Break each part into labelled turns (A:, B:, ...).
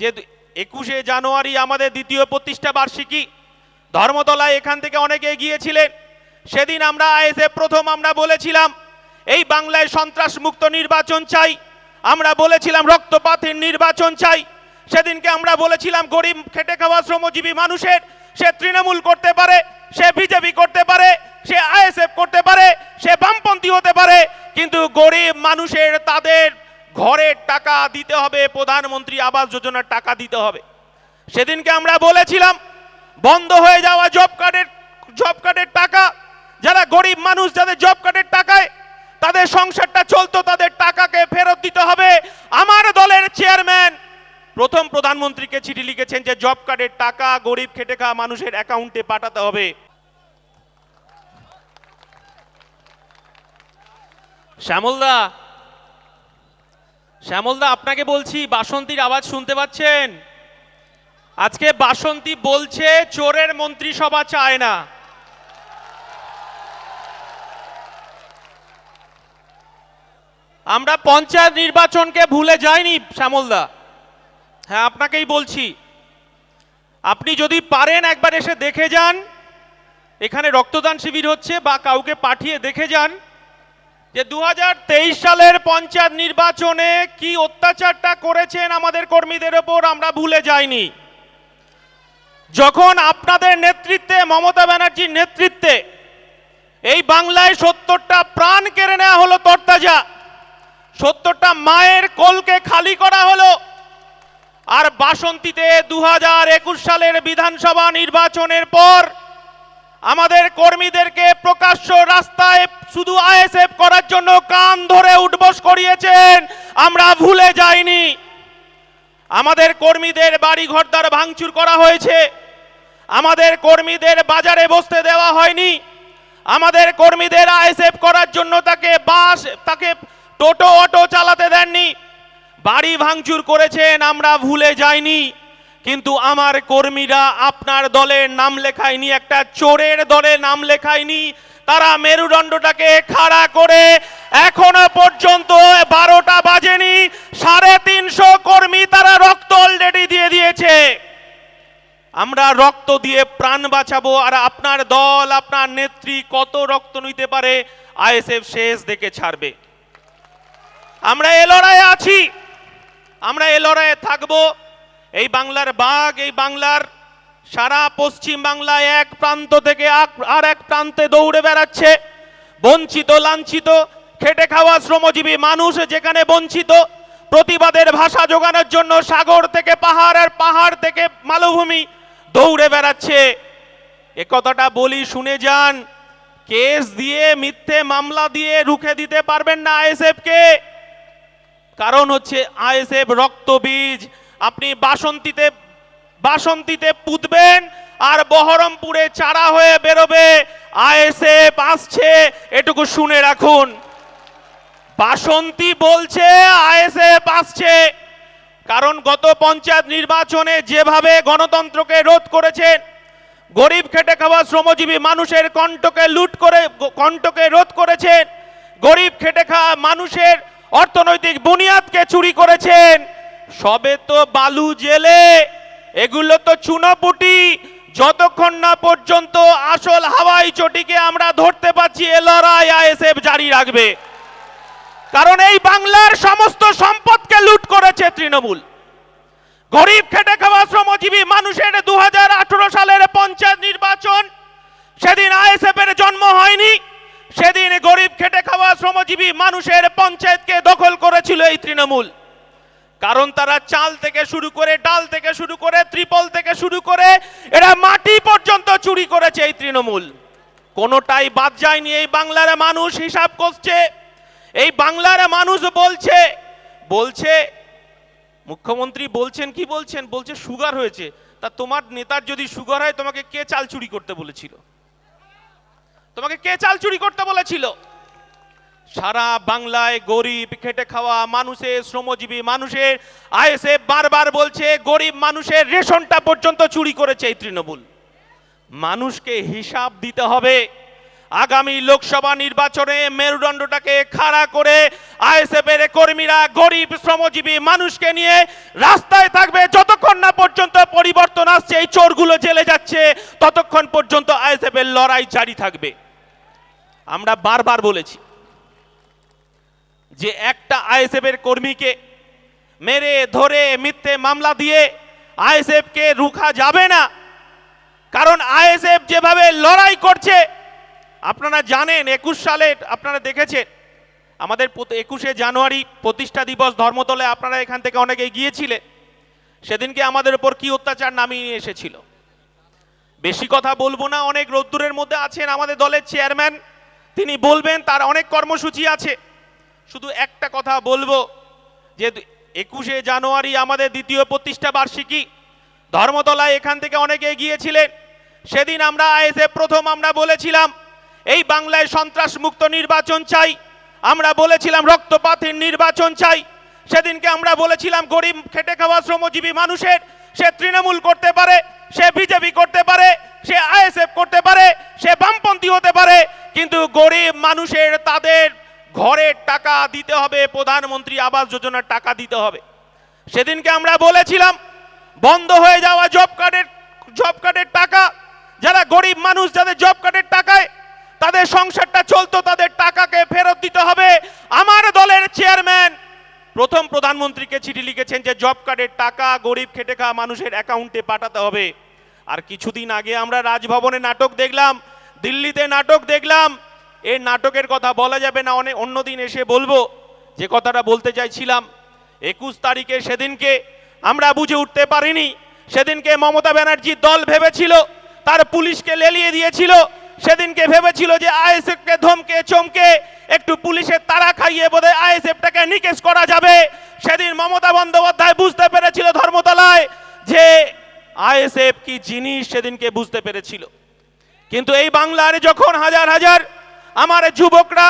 A: যে একুশে জানুয়ারি আমাদের দ্বিতীয় প্রতিষ্ঠা বার্ষিকী, ধর্মতলায় এখান থেকে অনেকে গিয়েছিলেন। সেদিন আমরা আইএসএফ প্রথম আমরা বলেছিলাম, এই বাংলায় সন্ত্রাস মুক্ত নির্বাচন চাই। আমরা বলেছিলাম, রক্তপাতের নির্বাচন চাই। সেদিনকে আমরা বলেছিলাম, গরিব খেটে খাওয়া শ্রমজীবী মানুষের, সে তৃণমূল করতে পারে, সে বিজেপি করতে পারে, সে আইএসএফ করতে পারে, সে বামপন্থী হতে পারে। কিন্তু গরিব মানুষের তাদের ঘরের টাকা দিতে হবে, প্রধানমন্ত্রী আবাস যোজনার টাকা দিতে হবে। সেদিনকে আমরা বলেছিলাম, বন্ধ হয়ে যাওয়া জব কার্ডের জব কার্ডের টাকা, যারা গরিব মানুষ, যাদের জব কার্ডের টাকায় তাদের সংসারটা চলতো, তাদের টাকাকে ফেরত দিতে হবে। আমার দলের চেয়ারম্যান প্রথম প্রধানমন্ত্রীকে চিঠি লিখেছেন যে জব কার্ডের টাকা গরিব খেটে খাওয়া মানুষের অ্যাকাউন্টে পাঠাতে হবে। শ্যামলদা শ্যামলদা, আপনাকে বলছি, বাসন্তীর আওয়াজ শুনতে পাচ্ছেন? আজকে বাসন্তী বলছে, চোরের মন্ত্রিসভা চায় না। আমরা পঞ্চায়েত নির্বাচনকে ভুলে যাইনি, শ্যামলদা। হ্যাঁ আপনাকেই বলছি। আপনি যদি পারেন একবার এসে দেখে যান, এখানে রক্তদান শিবির হচ্ছে বা কাউকে পাঠিয়ে দেখে যান যে দু হাজার তেইশ সালের পঞ্চায়েত নির্বাচনে কি অত্যাচারটা করেছেন আমাদের কর্মীদের ওপর আমরা ভুলে যাইনি। যখন আপনাদের নেতৃত্বে, মমতা ব্যানার্জির নেতৃত্বে এই বাংলায় সত্তরটা প্রাণ কেড়ে নেওয়া হলো তরতাজা, সত্তরটা মায়ের কোলকে খালি করা হলো, আর বাসন্তীতে দু সালের বিধানসভা নির্বাচনের পর আমাদের কর্মীদেরকে প্রকাশ্য রাস্তায় শুধু আইএসএফ করার জন্য কান ধরে উঠবস করিয়েছেন। আমরা ভুলে যাইনি। আমাদের কর্মীদের বাড়ি ঘরদার ভাঙচুর করা হয়েছে। আমাদের কর্মীদের বাজারে বসতে দেওয়া হয়নি। আমাদের কর্মীদের আইএসএফ করার জন্য তাকে বাস, তাকে টোটো, অটো চালাতে দেননি। বাড়ি ভাঙচুর করেছেন, আমরা ভুলে যাইনি। কিন্তু আমার কর্মীরা আপনার দলের নাম লেখায়নি, একটা চোরের দলে নাম লেখায়নি। তারা মেরুদণ্ডটাকে খাড়া করে এখনও পর্যন্ত বারোটা বাজেনি, সাড়ে তিনশো কর্মী তারা রক্ত অলরেডি দিয়ে দিয়েছে। আমরা রক্ত দিয়ে প্রাণ বাঁচাবো, আর আপনার দল, আপনার নেত্রী কত রক্ত নিতে পারে, আইএসএফ শেষ দেখে ছাড়বে। আমরা এ লড়াইয়ে আছি, আমরা এ লড়াইয়ে থাকব। এই বাংলার বাঘ, এই বাংলার সারা পশ্চিম বাংলায় এক প্রান্ত থেকে আর এক প্রান্তে দৌড়ে বেড়াচ্ছে। বঞ্চিত, লাঞ্ছিত, খেটে খাওয়া শ্রমজীবী মানুষ যেখানে বঞ্চিত, প্রতিবাদের ভাষা জোগানোর জন্য সাগর থেকে পাহাড় আর পাহাড় থেকে মালভূমি দৌড়ে বেড়াচ্ছে। এ কথাটা বলি শুনে যান। কেস দিয়ে, মিথ্যে মামলা দিয়ে রুখে দিতে পারবেন না আইএসএফ কে। কারণ হচ্ছে আইএসএফ রক্তবীজ আপনি বাসন্তীতে বাসন্তীতে পুঁতবেন আর বহরমপুরে চারা হয়ে বেরোবে। আইএসএফ আসছে, এটুকু শুনে রাখুন। বাসন্তী বলছে, আইএসএফ আসছে। কারণ গত পঞ্চায়েত নির্বাচনে যেভাবে গণতন্ত্রকে রোধ করেছেন গরিব খেটে খাওয়া শ্রমজীবী মানুষের কণ্ঠকে লুট করে, কণ্ঠকে রোধ করেছেন গরিব খেটে খাওয়া মানুষের অর্থনৈতিক বুনিয়াদকে চুরি করেছেন। সবে তো বালু জেলে, এগুলো তো চুনাপুটি। যতক্ষণ না পর্যন্ত আসল হাওয়াই চটিকে আমরা ধরতে পারছি, এ লড়াই আইএসএফ জারি রাখবে। কারণ এই বাংলার সমস্ত সম্পদকে লুট করেছে তৃণমূল। গরিব খেটে খাওয়া শ্রমজীবী মানুষের দু হাজার আঠারো সালের পঞ্চায়েত নির্বাচন, সেদিন আইএসএফ এর জন্ম হয়নি, সেদিন গরিব খেটে খাওয়া শ্রমজীবী মানুষের পঞ্চায়েতকে দখল করেছিল এই তৃণমূল। কারণ তারা চাল থেকে শুরু করে ডাল থেকে শুরু করে ত্রিপল থেকে শুরু করে এরা মাটি পর্যন্ত চুরি করেছে এই তৃণমূল। কোনোটাই বাদ যায়নি এই বাংলার মানুষ হিসাব করছে। এই বাংলার মানুষ বলছে বলছে, মুখ্যমন্ত্রী বলছেন, কি বলছেন? বলছে সুগার হয়েছে। তা তোমার নেতার যদি সুগার হয়, তোমাকে কে চাল চুরি করতে বলেছিল? তোমাকে কে চাল চুরি করতে বলেছিল? সারা বাংলায় গরিব খেটে খাওয়া মানুষের, শ্রমজীবী মানুষের, আইএসএফ বারবার বলছে গরিব মানুষের রেশনটা পর্যন্ত চুরি করেছে এই তৃণমূল। মানুষকে হিসাব দিতে হবে। আগামী লোকসভা নির্বাচনে মেরুদণ্ডটাকে খাড়া করে আইএসএফ এর কর্মীরা গরিব, শ্রমজীবী মানুষকে নিয়ে রাস্তায় থাকবে। যতক্ষণ না পর্যন্ত পরিবর্তন আসছে, এই চোরগুলো জেলে যাচ্ছে, ততক্ষণ পর্যন্ত আইএসএফ এর লড়াই জারি থাকবে। আমরা বারবার বলেছি যে একটা আইএসএফ এর কর্মীকে মেরে, ধরে, মিথ্যে মামলা দিয়ে আইএসএফ কে রুখা যাবে না। কারণ আইএসএফ যেভাবে লড়াই করছে, আপনারা জানেন, একুশ সালে, আপনারা দেখেছেন, আমাদের একুশে জানুয়ারি প্রতিষ্ঠা দিবস ধর্মতলে, আপনারা এখান থেকে অনেকে গিয়েছিলেন। সেদিনকে আমাদের উপর কি অত্যাচার নামিয়ে নিয়ে এসেছিল। বেশি কথা বলব না, অনেক রোদ্দুরের মধ্যে আছেন আমাদের দলের চেয়ারম্যান। তিনি বলবেন, তার অনেক কর্মসূচি আছে। শুধু একটা কথা বলব, যে একুশে জানুয়ারি আমাদের দ্বিতীয় প্রতিষ্ঠা বার্ষিকী। ধর্মতলায় এখান থেকে অনেকে গিয়েছিলেন। সেদিন আমরা আইএসএফ প্রথম আমরা বলেছিলাম, এই বাংলায় সন্ত্রাস মুক্ত নির্বাচন চাই। আমরা বলেছিলাম, রক্তপাতের নির্বাচন চাই। সেদিনকে আমরা বলেছিলাম, গরিব খেটে খাওয়া শ্রমজীবী মানুষের, সে তৃণমূল করতে পারে, সে বিজেপি করতে পারে, সে আইএসএফ করতে পারে, সে বামপন্থী হতে পারে। কিন্তু গরিব মানুষের তাদের ঘরের টাকা দিতে হবে, প্রধানমন্ত্রী আবাস যোজনার টাকা দিতে হবে। সেদিনকে আমরা বলেছিলাম, বন্ধ হয়ে যাওয়া জব কার্ডের জব কার্ডের টাকা, যারা গরিব মানুষ, যাদের জব কার্ডের টাকায় তাদের সংসারটা চলতো, তাদের টাকাকে ফেরত দিতে হবে। আমার দলের চেয়ারম্যান প্রথম প্রধানমন্ত্রীকে চিঠি লিখেছেন যে জব কার্ডের টাকা গরিব খেটে খাওয়া মানুষের অ্যাকাউন্টে পাঠাতে হবে। আর কিছুদিন আগে আমরা রাজভবনে নাটক দেখলাম, দিল্লিতে নাটক দেখলাম এই নাটকের কথা বলা যাবে না অনেক অন্যদিন এসে বলব যে কথাটা বলতে চাইছিলাম। একুশ তারিখে সেদিনকে আমরা বুঝে উঠতে পারিনি, সেদিনকে মমতা ব্যানার্জির দল ভেবেছিল, তার পুলিশকে লেলিয়ে দিয়েছিল, সেদিনকে ভেবেছিল যে আইএসএফকে ধমকে, চমকে, একটু পুলিশের তারা খাইয়ে বোধহয় আইএসএফটাকে নিকেশ করা যাবে। সেদিন মমতা বন্দ্যোপাধ্যায় বুঝতে পেরেছিল ধর্মতলায় যে আইএসএফ কি জিনিস সেদিনকে বুঝতে পেরেছিল। কিন্তু এই বাংলার যখন হাজার হাজার আমার যুবকরা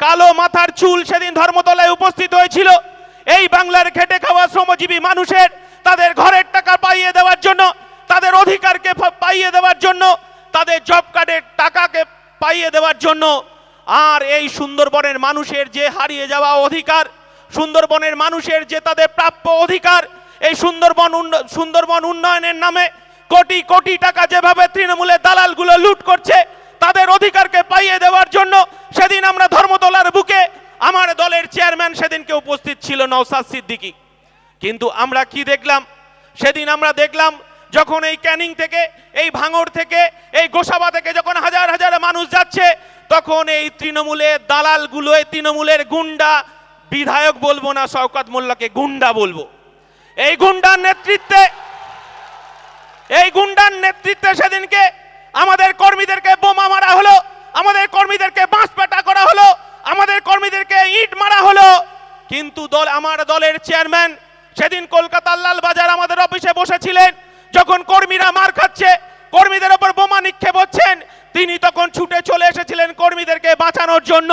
A: কালো মাথার চুল সেদিন ধর্মতলায় উপস্থিত হয়েছিল। এই বাংলার খেটে খাওয়া শ্রমজীবী মানুষের তাদের ঘরের টাকা পাইয়ে দেওয়ার জন্য, তাদের অধিকারকে পাইয়ে দেওয়ার জন্য, তাদের জব কার্ডের টাকাকে পাইয়ে দেওয়ার জন্য। আর এই সুন্দরবনের মানুষের যে হারিয়ে যাওয়া অধিকার, সুন্দরবনের মানুষের যে তাদের প্রাপ্য অধিকার, এই সুন্দরবন সুন্দরবন উন্নয়নের নামে কোটি কোটি টাকা যেভাবে তৃণমূলের দালালগুলো লুট করছে তাদের অধিকারকে পাইয়ে দেওয়ার জন্য সেদিন আমরা ধর্মতলার বুকে আমার দলের চেয়ারম্যান সেদিনকে উপস্থিত ছিল নওসাদ সিদ্দিকী। কিন্তু আমরা কি দেখলাম? সেদিন আমরা দেখলাম যখন এই ক্যানিং থেকে, এই ভাঙড় থেকে, এই গোসাবা থেকে যখন হাজার হাজার মানুষ যাচ্ছে, তখন এই তৃণমূলের দালালগুলো, এই তৃণমূলের গুন্ডা, বিধায়ক বলব না, শওকত মোল্লাকে গুন্ডা বলব। এই গুন্ডার নেতৃত্বে, এই গুন্ডার নেতৃত্বে সেদিনকে আমাদের কর্মীদেরকে বোমা মারা হলো, আমাদের কর্মীদেরকে বাঁশ পেটা করা হলো, আমাদের কর্মীদেরকে ইট মারা হলো। কিন্তু দল, আমার দলের চেয়ারম্যান সেদিন কলকাতার লালবাজার আমাদের অফিসে বসেছিলেন। যখন কর্মীরা মার খাচ্ছে, কর্মীদের ওপর বোমা নিক্ষেপ হচ্ছেন, তিনি তখন ছুটে চলে এসেছিলেন কর্মীদেরকে বাঁচানোর জন্য।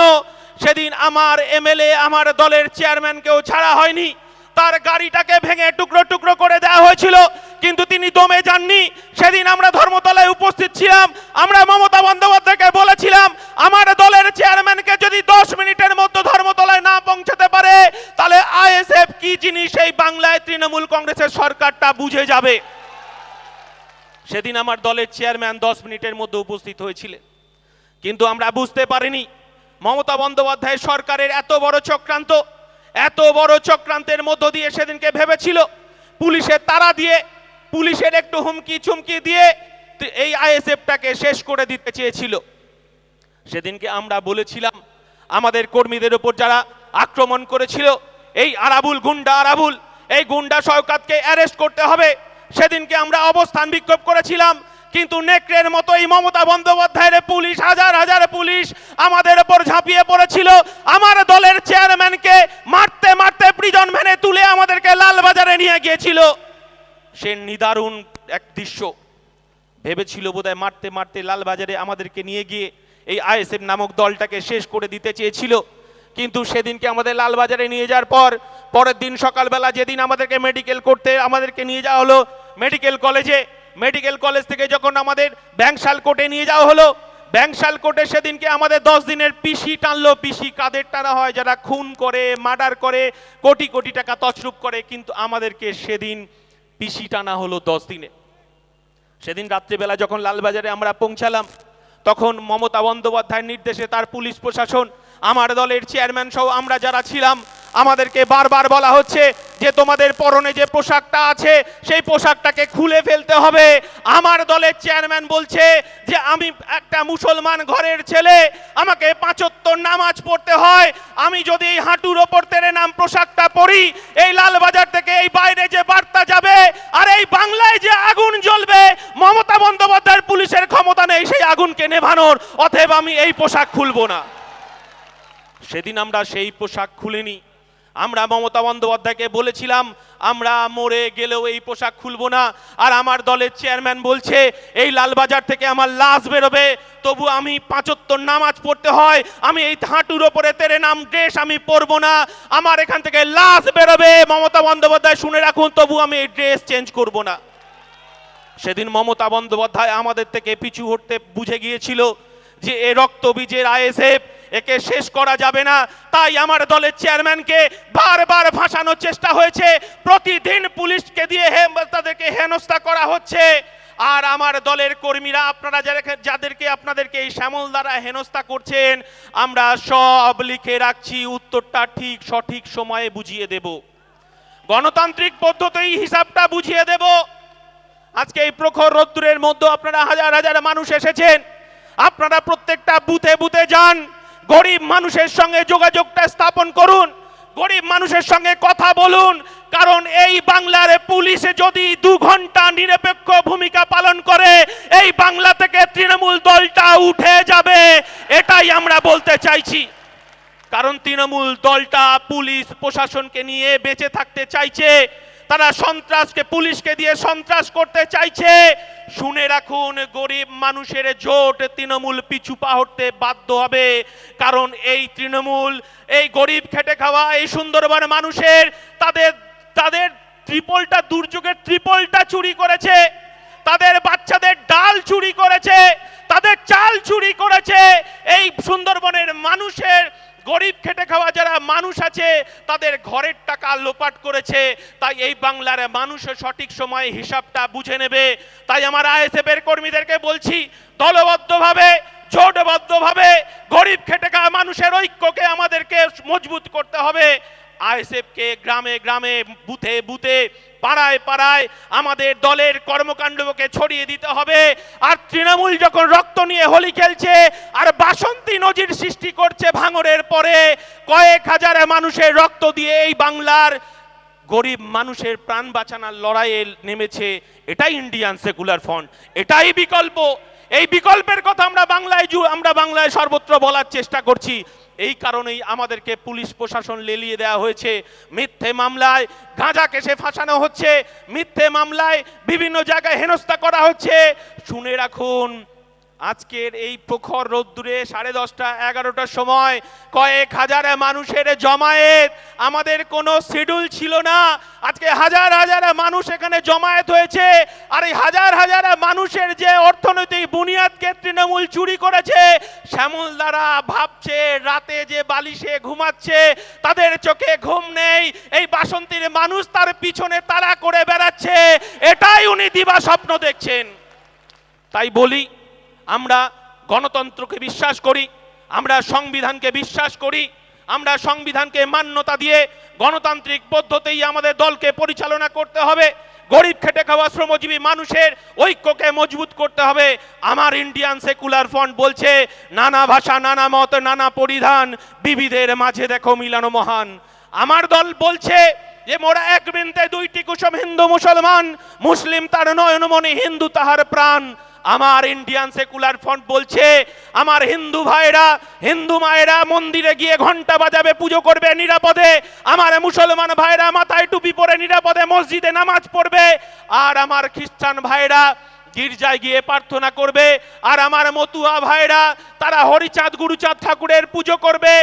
A: সেদিন আমার এমএলএ, আমার দলের চেয়ারম্যানকেও ছাড়া হয়নি। তার গাড়িটাকে ভেঙে টুকরো টুকরো করে দেওয়া হয়েছিল। কিন্তু তিনি দমে যাননি। সেদিন আমরা ধর্মতলায় উপস্থিত ছিলাম, আমরা মমতা বন্দ্যোপাধ্যায়কে বলেছিলাম, আমার দলের চেয়ারম্যানকে যদি দশ মিনিটের মধ্যে ধর্মতলায় না পৌঁছাতে পারে, তাহলে আইএসএফ কি জিনিস এই বাংলায় তৃণমূল কংগ্রেসের সরকারটা বুঝে যাবে? সেদিন আমার দলের চেয়ারম্যান দশ মিনিটের মধ্যে উপস্থিত হয়েছিলেন। কিন্তু আমরা বুঝতে পারিনি, মমতা বন্দ্যোপাধ্যায় সরকারের এত বড় চক্রান্ত, এত বড় চক্রান্তের মধ্য দিয়ে সেদিনকে ভেবেছিল, পুলিশের তারা দিয়ে পুলিশের একটু হুমকি চুমকি দিয়ে এই আইএসএফটাকে শেষ করে দিতে চেয়েছিল। সেদিনকে আমরা বলেছিলাম, আমাদের কর্মীদের উপর যারা আক্রমণ করেছিল, এই আরাবুল গুন্ডা আরাবুল, এই গুন্ডা শওকাতকে অ্যারেস্ট করতে হবে। সেদিনকে আমরা অবস্থান বিক্ষোভ করেছিলাম, কিন্তু নেকড়ের মতো এই মমতা বন্দ্যোপাধ্যায়ের পুলিশ, হাজার হাজার পুলিশ আমাদের উপর ঝাঁপিয়ে পড়েছিল। আমার দলের চেয়ারম্যানকে মারতে মারতে প্রিজন ভ্যানে তুলে আমাদেরকে লালবাজারে নিয়ে গিয়েছিল। সে নিদারুণ এক দৃশ্য। ভেবেছিল বোধহয় মারতে মারতে লালবাজারে আমাদেরকে নিয়ে গিয়ে এই আইএসএফ নামক দলটাকে শেষ করে দিতে চেয়েছিল। কিন্তু সেদিনকে আমাদের লালবাজারে নিয়ে যাওয়ার পর, পরের দিন সকালবেলা যেদিন আমাদেরকে মেডিকেল করতে আমাদেরকে নিয়ে যাওয়া হলো মেডিকেল কলেজে মেডিকেল কলেজ থেকে যখন আমাদের ব্যাংশাল কোর্টে নিয়ে যাওয়া হলো, ব্যাংশাল কোর্টে সেদিনকে আমাদের দশ দিনের পিসি টানলো, পিসি কাদের টানা হয়, যারা খুন করে, মার্ডার করে, কোটি কোটি টাকা তছরূপ করে, কিন্তু আমাদেরকে সেদিন পিসি টানা হলো দশ দিনে। সেদিন রাত্রিবেলা যখন লালবাজারে আমরা পৌঁছালাম, তখন মমতা বন্দ্যোপাধ্যায়ের নির্দেশে তার পুলিশ প্রশাসন, আমার দলের চেয়ারম্যান সহ আমরা যারা ছিলাম আমাদেরকে বারবার বলা হচ্ছে যে তোমাদের পরনে যে পোশাকটা আছে, সেই পোশাকটাকে খুলে ফেলতে হবে। আমার দলের চেয়ারম্যান বলছে যে, আমি একটা মুসলমান ঘরের ছেলে, আমাকে পাঁচত্তর নামাজ পড়তে হয়। আমি যদি এই হাঁটুর ওপর তেরে নাম পোশাকটা পরি, এই লালবাজার থেকে এই বাইরে যে বার্তা যাবে, আর এই বাংলায় যে আগুন জ্বলবে, মমতা বন্দ্যোপাধ্যায়ের পুলিশের ক্ষমতা নেই সেই আগুনকে নেভানোর, অতএব আমি এই পোশাক খুলবো না। সেদিন আমরা সেই পোশাক খুলিনি। আমরা মমতা বন্দ্যোপাধ্যায়কে বলেছিলাম, আমরা মরে গেলেও এই পোশাক খুলবো না। আর আমার দলের চেয়ারম্যান বলছে, এই লালবাজার থেকে আমার লাশ বেরোবে, তবু আমি পাঁচত্তর নামাজ পড়তে হয়, আমি এই হাঁটুর ওপরে তেরে নাম ড্রেস আমি পরবো না। আমার এখান থেকে লাশ বেরোবে। মমতা বন্দ্যোপাধ্যায়, শুনে রাখুন, তবু আমি এই ড্রেস চেঞ্জ করব না। সেদিন মমতা বন্দ্যোপাধ্যায় আমাদের থেকে পিছু হটতে বুঝে গিয়েছিল যে এ রক্তবীজের আইএসএফ একে শেষ করা যাবে না। তাই আমার দলের চেয়ারম্যানকে বারবার ফাঁসানোর চেষ্টা হয়েছে। প্রতিদিন পুলিশকে দিয়ে হে, তাদেরকে হেনস্থা করা হচ্ছে। আর আমার দলের কর্মীরা, আপনারা যাদেরকে আপনাদেরকে এই শ্যামল দ্বারা হেনস্থা করছেন, আমরা সব লিখে রাখছি, উত্তরটা ঠিক, সঠিক সময়ে বুঝিয়ে দেব। গণতান্ত্রিক পদ্ধতি হিসাবটা বুঝিয়ে দেব। আজকে এই প্রখর রোদ্দুরের মধ্যে আপনারা হাজার হাজার মানুষ এসেছেন। আপনারা প্রত্যেকটা বুথে বুথে যান, গরিব মানুষের সঙ্গে যোগাযোগটা স্থাপন করুন, গরিব মানুষের সঙ্গে কথা বলুন, কারণ এই বাংলার পুলিশে যদি দু ঘণ্টা নিরপেক্ষ ভূমিকা পালন করে, এই বাংলা থেকে তৃণমূল দলটা উঠে যাবে, এটাই আমরা বলতে চাইছি। কারণ তৃণমূল দলটা পুলিশ প্রশাসনকে নিয়ে বেঁচে থাকতে চাইছে তারা সন্ত্রাসকে, পুলিশকে দিয়ে সন্ত্রাস করতে চাইছে। শুনে রাখুন, গরিব মানুষের জোট তৃণমূল পিছু পা হটতে বাধ্য হবে। কারণ এই তৃণমূল, এই গরিব খেটে খাওয়া, এই সুন্দরবন মানুষের, তাদের তাদের ত্রিপলটা, দুর্যোগের ত্রিপলটা চুরি করেছে। তাদের বাচ্চাদের ডাল চুরি করেছে। তাদের চাল চুরি করেছে। এই সুন্দরবনের মানুষের গরিব খেটে খাওয়া যারা মানুষ আছে, তাদের ঘরের টাকা লোপাট করেছে। তাই এই বাংলার মানুষের সঠিক সময়ে হিসাবটা বুঝে নেবে। তাই আমার আইএসএফ এর কর্মীদেরকে বলছি, দলবদ্ধভাবে, জোটবদ্ধভাবে গরিব খেটে খাওয়া মানুষের ঐক্যকে আমাদেরকে মজবুত করতে হবে। আইএসএফকে গ্রামে গ্রামে, বুথে বুথে, পাড়ায় পাড়ায় আমাদের দলের কর্মকাণ্ডকে ছড়িয়ে দিতে হবে। আর তৃণমূল যখন রক্ত নিয়ে হোলি খেলছে, আর বাসন্তী নজির সৃষ্টি করছে ভাঙরের পরে, কয়েক হাজার মানুষের রক্ত দিয়ে এই বাংলার গরিব মানুষের প্রাণ বাঁচানোর লড়াইয়ে নেমেছে। এটাই ইন্ডিয়ান সেকুলার ফ্রন্ট এটাই বিকল্প। এই বিকল্পের কথা আমরা বাংলায় আমরা বাংলায় সর্বত্র বলার চেষ্টা করছি। এই কারণেই আমাদেরকে পুলিশ প্রশাসন লেলিয়ে দেওয়া হয়েছে। মিথ্যে মামলায় গাঁজা কেসে ফাঁসানো হচ্ছে। মিথ্যে মামলায় বিভিন্ন জায়গায় হেনস্থা করা হচ্ছে। শুনে রাখুন আজকের এই প্রখর রোদ্দুরে সাড়ে দশটা, এগারোটার সময় কয়েক হাজার মানুষের জমায়েত। আমাদের কোনো শিডিউল ছিল না। আজকে হাজার হাজার মানুষ এখানে জমায়েত হয়েছে। আর এই হাজার হাজার মানুষের যে অর্থনৈতিক বুনিয়াদকে তৃণমূল চুরি করেছে শ্যামল দ্বারা ভাবছে রাতে যে বালিশে ঘুমাচ্ছে, তাদের চোখে ঘুম নেই। এই বাসন্তীর মানুষ তার পিছনে তাড়া করে বেড়াচ্ছে। এটাই উনি দিবা স্বপ্ন দেখছেন। তাই বলি আমরা গণতন্ত্রকে বিশ্বাস করি, আমরা সংবিধানকে বিশ্বাস করি, আমরা সংবিধানকে মান্যতা দিয়ে গণতান্ত্রিক পদ্ধতিই আমাদের দলকে পরিচালনা করতে হবে। গরিব খেটে খাওয়া শ্রমজীবী মানুষের ঐক্যকে মজবুত করতে হবে। আমার ইন্ডিয়ান সেকুলার ফ্রন্ট বলছে, নানা ভাষা, নানা মত, নানা পরিধান, বিবিধের মাঝে দেখো মিলানো মহান। আমার দল বলছে যে, মোরা এক বৃন্তে দুইটি কুসুম হিন্দু মুসলমান, মুসলিম তার নয়নমণি হিন্দু তাহার প্রাণ। আমার ইন্ডিয়ান সেকুলার ফ্রন্ট বলছে, আমার হিন্দু ভাইরা, হিন্দু মায়েরা মন্দিরে গিয়ে ঘণ্টা বাজাবে, পুজো করবে নিরাপদে। আমার মুসলমান ভাইরা মাথায় টুপি পরে নিরাপদে মসজিদে নামাজ পড়বে। আর আমার খ্রিস্টান ভাইরা গির্জায় গিয়ে প্রার্থনা করবে। আর আমার মতুয়া ভাইরা, তারা হরিচাঁদ, গুরুচাঁদ ঠাকুরের পুজো করবে।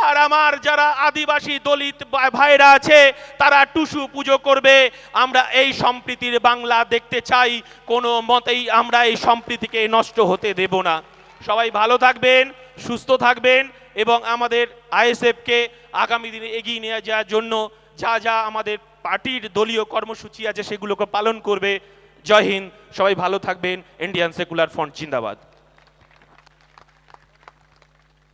A: আর আমার যারা আদিবাসী দলিত ভাইরা আছে, তারা টুসু পুজো করবে। আমরা এই সম্প্রীতির বাংলা দেখতে চাই। কোনো মতেই আমরা এই সম্প্রীতিকে নষ্ট হতে দেব না। সবাই ভালো থাকবেন, সুস্থ থাকবেন এবং আমাদের আইএসএফকে আগামী দিনে এগিয়ে নিয়ে যাওয়ার জন্য যা যা আমাদের পার্টির দলীয় কর্মসূচি আছে, সেগুলোকে পালন করবে। জয় হিন্দ সবাই ভালো থাকবেন। ইন্ডিয়ান সেকুলার ফ্রন্ট জিন্দাবাদ।